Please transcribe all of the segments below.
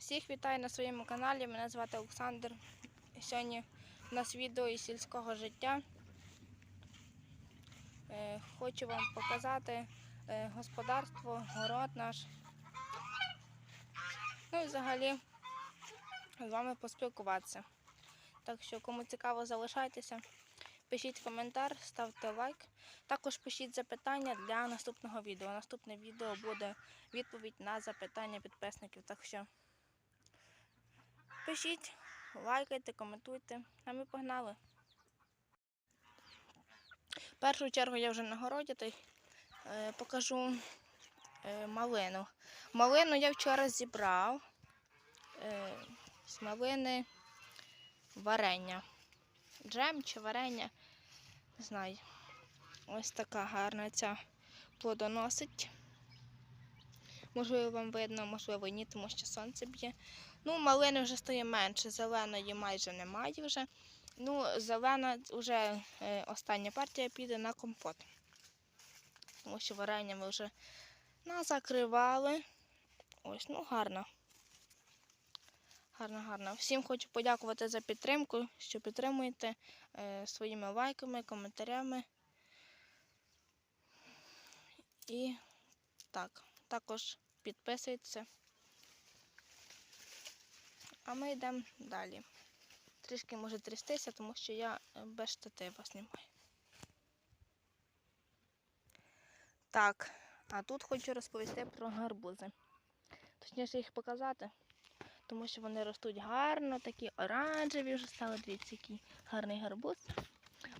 Всіх вітаю на своєму каналі. Мене звати Олександр. Сьогодні у нас відео із сільського життя. Е, Хочу вам показати е, господарство, город наш. Ну і взагалі з вами поспілкуватися. Так що, кому цікаво, залишайтеся. Пишіть коментар, ставте лайк. Також пишіть запитання для наступного відео. Наступне відео буде відповідь на запитання підписників. Так що пишіть, лайкайте, коментуйте. А ми погнали. В першу чергу я вже на городі, то й, е, покажу е, малину. Малину я вчора зібрав. Е, з малини варення. Джем чи варення, не знаю. Ось така гарна ця плодоносить. Можливо, вам видно, можливо, ні, тому що сонце б'є. Ну, малини вже стає менше, зеленої майже немає вже. Ну, зелена вже е, остання партія піде на компот. Тому що варення ми вже назакривали. Ось, ну, гарно. Гарно, гарно. Всім хочу подякувати за підтримку, що підтримуєте е, своїми лайками, коментарями. І так, також підписуйтеся. А ми йдемо далі. Трішки може трястися, тому що я е, без штатива знімаю. Так, а тут хочу розповісти про гарбузи. Точніше їх показати, тому що вони ростуть гарно, такі оранжеві вже стали. Дивіться, який гарний гарбуз.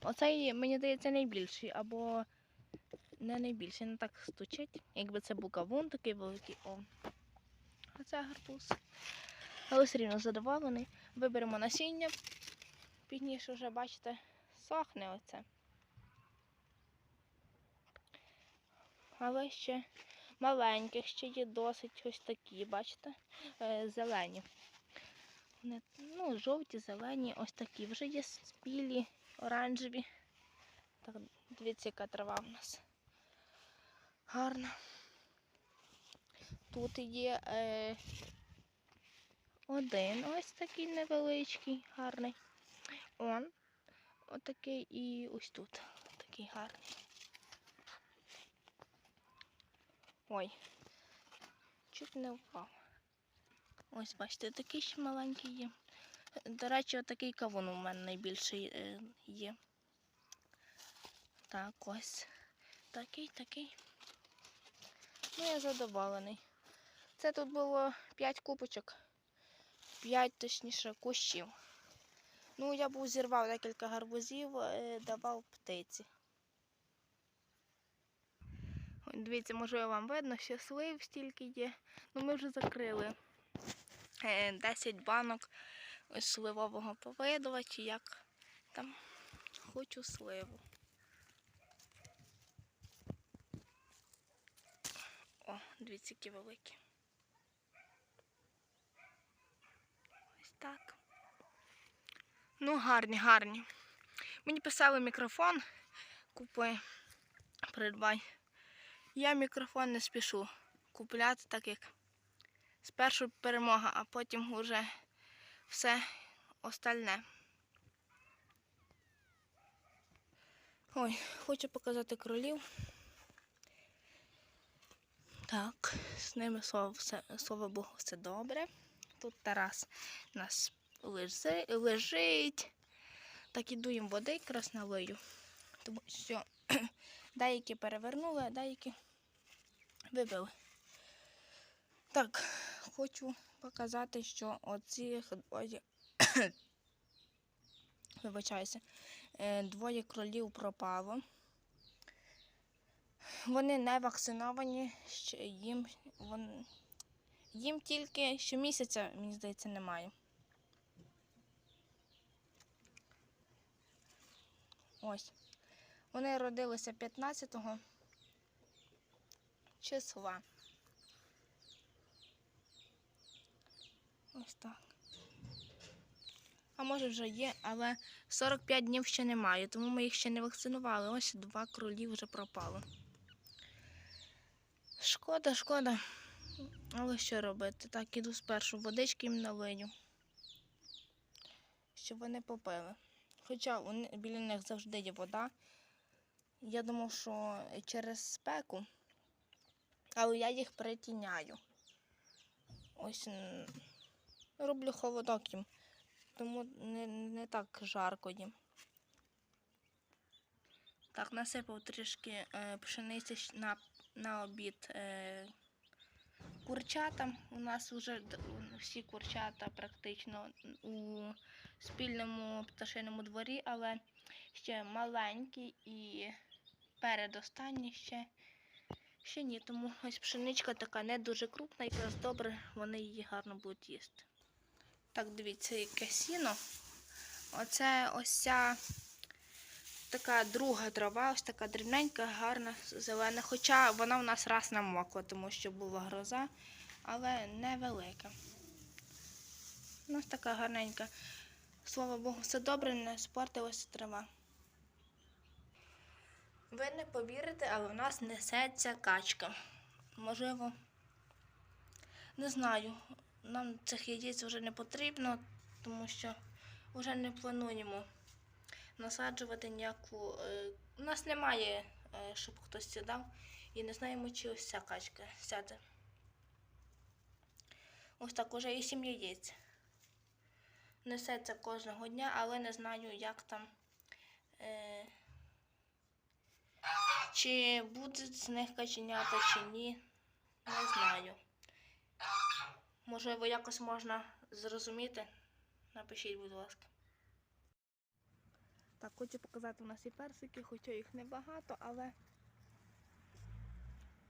Оцей, мені здається, найбільший, або не найбільший, не так стучить. Якби це був кавун такий великий. О. А це гарбуз. Але все рівно задоволений. Виберемо насіння. Пізніше вже, бачите, сохне оце. Але ще маленьких, ще є досить ось такі, бачите, е, зелені. Ну, жовті, зелені, ось такі. Вже є спілі, оранжеві. Так, дивіться, яка трава в нас. Гарна. Тут є е, один ось такий невеличкий, гарний. Он. Отакий і ось тут. Такий гарний. Ой, чуть не впав. Ось, бачите, такий ще маленький є. До речі, отакий кавун у мене найбільший е, є. Так, ось. Такий, такий. Ну, я задоволений. Це тут було 5 купочок. 5, точніше, кущів. Ну, я був зірвав декілька гарбузів, е, давав птиці. Ось, Дивіться, можливо, вам видно, що слив стільки є. Ну, ми вже закрили е, 10 банок ось сливового повидувача, як там хочу сливу. О, дивіться, які великі. Так. Ну, гарні, гарні. Мені писали мікрофон, купи, придбай. Я мікрофон не спішу купляти, так як спершу перемога, а потім вже все остальне. Ой, хочу показати кролів. Так, з ними слава, все, слава Богу, все добре. Тут Тарас у нас лежи, лежить. Так іду їм води якраз налию. Тому що деякі перевернули, а деякі вибили. Так, хочу показати, що оці двоє, вибачаюся, е, двоє кролів пропало. Вони не вакциновані, їм, вон, їм тільки щомісяця, мені здається, немає. Ось. Вони родилися 15 числа. Ось так. А може вже є, але 45 днів ще немає, тому ми їх ще не вакцинували. Ось два кролі вже пропало. Шкода, шкода. Але що робити? Так, іду спершу водички їм налию, щоб вони попили. Хоча біля них завжди є вода. Я думав, що через спеку, але я їх притіняю. Ось роблю холодок їм, тому не, не так жарко їм. Так, насипав трішки е, пшениці на, на обід е, курчатам. У нас вже всі курчата практично у спільному пташиному дворі, але ще маленькі і передостанні ще, ще ні. Тому ось пшеничка така не дуже крупна, якраз добре вони її гарно будуть їсти. Так, дивіться, яке сіно. Оце ось ця така друга трава, ось така дрібненька, гарна, зелена. Хоча вона у нас раз намокла, тому що була гроза, але невелика. У нас така гарненька. Слава Богу, все добре, не спортилася трава. Ви не повірите, але в нас несеться качка. Можливо, не знаю. Нам цих яєць вже не потрібно, тому що вже не плануємо насаджувати ніяку. е, У нас немає, е, щоб хтось сідав, і не знаємо, чи ось ця качка сяде. Ось так уже і сім яєць. Несеться кожного дня, але не знаю, як там. Е, чи будуть з них каченята, чи ні. Не знаю. Можливо, якось можна зрозуміти. Напишіть, будь ласка. Так, хочу показати у нас і персики, хоча їх небагато, але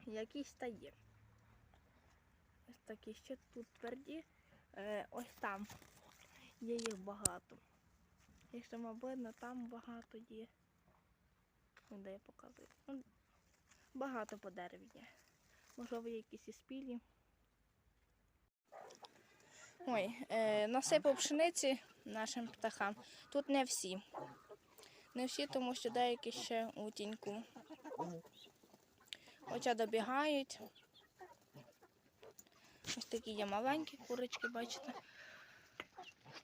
якісь та є. Ось такі ще тут тверді. Е, ось там є їх багато. Якщо вам видно, там багато є. Ну, Де я показую. Ну, багато по дереві є. Можливо, є якісь і спілі. Ой, е, насипав пшениці нашим птахам. Тут не всі. Не всі, тому що деякі ще у тіньку. Хоча добігають. Ось такі є маленькі курочки, бачите?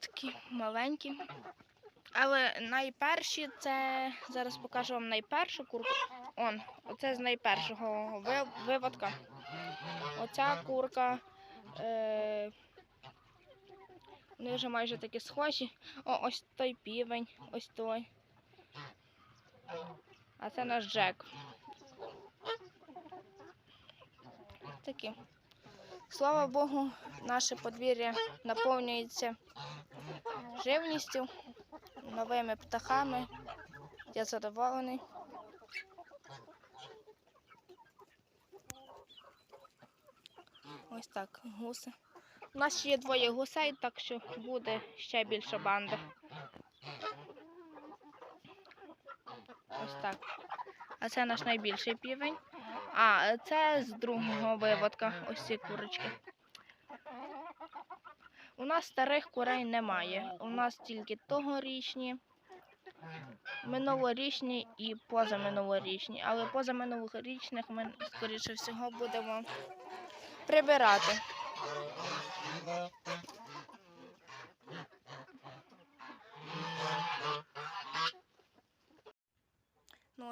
Такі маленькі. Але найперші це зараз покажу вам найпершу курку. Он, оце з найпершого виводка. Оця курка. Е, вони вже майже такі схожі. О, ось той півень, ось той. А це наш Джек. Такі. Слава Богу, наше подвір'я наповнюється живністю, новими птахами. Я задоволений. Ось так, гуси. У нас ще є двоє гусей, так що буде ще більша банда. Ось так. А це наш найбільший півень. А, це з другого виводка. Ось ці курочки. У нас старих курей немає. У нас тільки тогорічні, минулорічні і позаминулорічні. Але позаминулорічних ми, скоріше всього, будемо прибирати.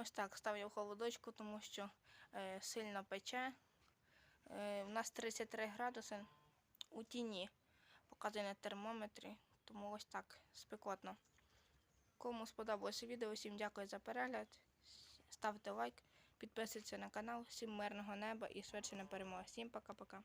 Ось так, став я в холодочку, тому що е, сильно пече. Е, у нас 33 градуси у тіні показує на термометрі, тому ось так спекотно. Кому сподобалося відео, всім дякую за перегляд. Ставте лайк, підписуйтесь на канал, всім мирного неба і швидше на перемогу. Всім пока-пока.